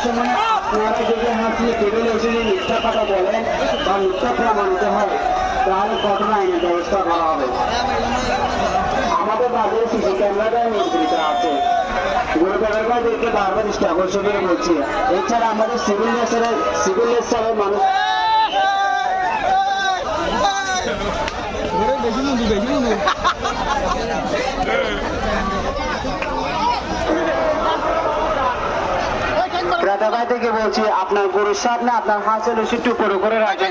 করার সময় আপনারা যদি হাসিয়ে টেবিল এসে বলেন বা মিথ্যা প্রমাণিত হয় তাহলে কঠোর আইনের ব্যবস্থা করা হবে আমাদের বাজারে সিসি ক্যামেরাটা নিয়ন্ত্রিত আছে গুরুত্বকে বারবার আকর্ষণ করে বলছি এছাড়া আমাদের সিভিল লেসারের সিভিল মানুষ ক্রেতাবাই থেকে বলছি আপনার গরুর সামনে আপনার হাঁসের সিটু উপরে করে রাখেন।